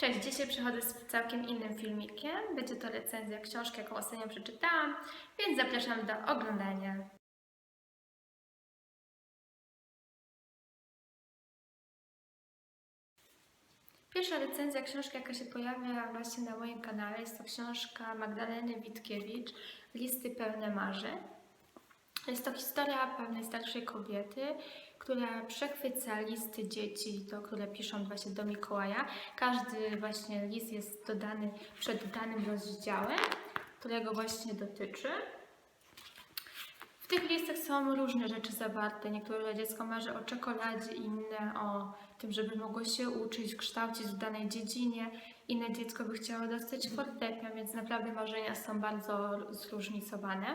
Cześć, dzisiaj przychodzę z całkiem innym filmikiem. Będzie to recenzja książki, jaką ostatnio przeczytałam, więc zapraszam do oglądania. Pierwsza recenzja książki, jaka się pojawia właśnie na moim kanale, jest to książka Magdaleny Witkiewicz Listy pełne marzeń. Jest to historia pewnej starszej kobiety, która przechwyca listy dzieci, to, które piszą właśnie do Mikołaja. Każdy właśnie list jest dodany przed danym rozdziałem, którego właśnie dotyczy. W tych listach są różne rzeczy zawarte. Niektóre dziecko marzy o czekoladzie, inne o tym, żeby mogło się uczyć, kształcić w danej dziedzinie. Inne dziecko by chciało dostać fortepian, więc naprawdę marzenia są bardzo zróżnicowane.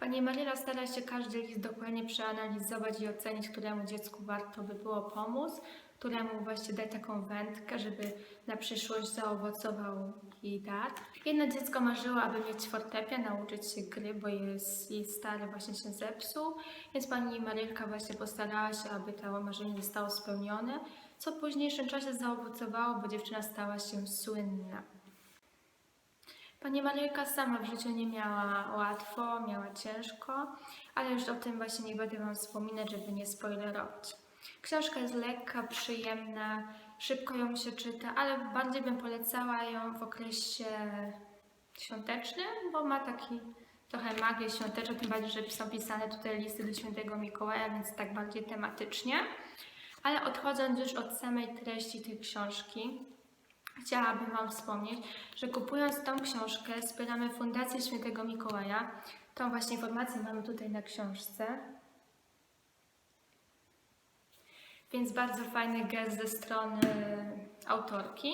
Pani Maryla stara się każdy list dokładnie przeanalizować i ocenić, któremu dziecku warto by było pomóc, któremu właśnie dać taką wędkę, żeby na przyszłość zaowocował jej dar. Jedno dziecko marzyło, aby mieć fortepian, nauczyć się gry, bo jest, jej stary właśnie się zepsuł, więc pani Marylka właśnie postarała się, aby to marzenie zostało spełnione, co w późniejszym czasie zaowocowało, bo dziewczyna stała się słynna. Pani Marylka sama w życiu nie miała łatwo, miała ciężko, ale już o tym właśnie nie będę Wam wspominać, żeby nie spoilerować. Książka jest lekka, przyjemna, szybko ją się czyta, ale bardziej bym polecała ją w okresie świątecznym, bo ma taki trochę magię świąteczną, tym bardziej, że są pisane tutaj listy do świętego Mikołaja, więc tak bardziej tematycznie. Ale odchodząc już od samej treści tej książki, Chciałabym Wam wspomnieć, że kupując tą książkę wspieramy Fundację Świętego Mikołaja. Tą właśnie informację mamy tutaj na książce. Więc bardzo fajny gest ze strony autorki.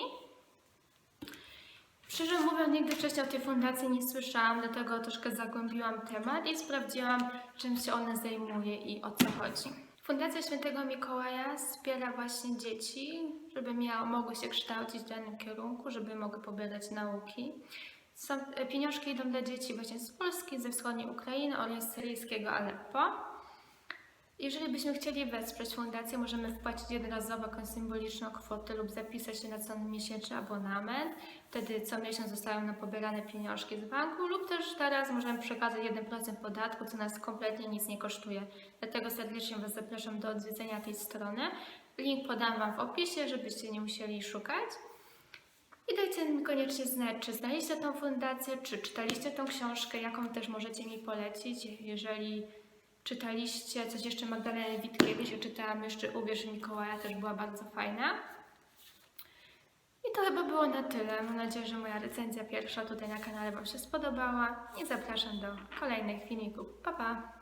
Szczerze mówiąc, nigdy wcześniej o tej fundacji nie słyszałam, dlatego troszkę zagłębiłam temat i sprawdziłam, czym się ona zajmuje i o co chodzi. Fundacja Świętego Mikołaja wspiera właśnie dzieci, żeby miały, mogły się kształcić w danym kierunku, żeby mogły pobierać nauki. Są, pieniążki idą dla dzieci właśnie z Polski, ze wschodniej Ukrainy oraz syryjskiego Aleppo. Jeżeli byśmy chcieli wesprzeć fundację, możemy wpłacić jednorazowo jakąś symboliczną kwotę lub zapisać się na co miesięczny abonament. Wtedy co miesiąc zostają nam pobierane pieniążki z banku lub też teraz możemy przekazać 1% podatku, co nas kompletnie nic nie kosztuje. Dlatego serdecznie Was zapraszam do odwiedzenia tej strony. Link podam Wam w opisie, żebyście nie musieli szukać. I dajcie mi koniecznie znać, czy znaliście tą fundację, czy czytaliście tą książkę, jaką też możecie mi polecić, jeżeli czytaliście coś jeszcze Magdaleny Witkiewicz, ja czytałam jeszcze Uwierz Mikołaja, też była bardzo fajna. I to chyba było na tyle. Mam nadzieję, że moja recenzja pierwsza tutaj na kanale Wam się spodobała i zapraszam do kolejnych filmików. Pa, pa!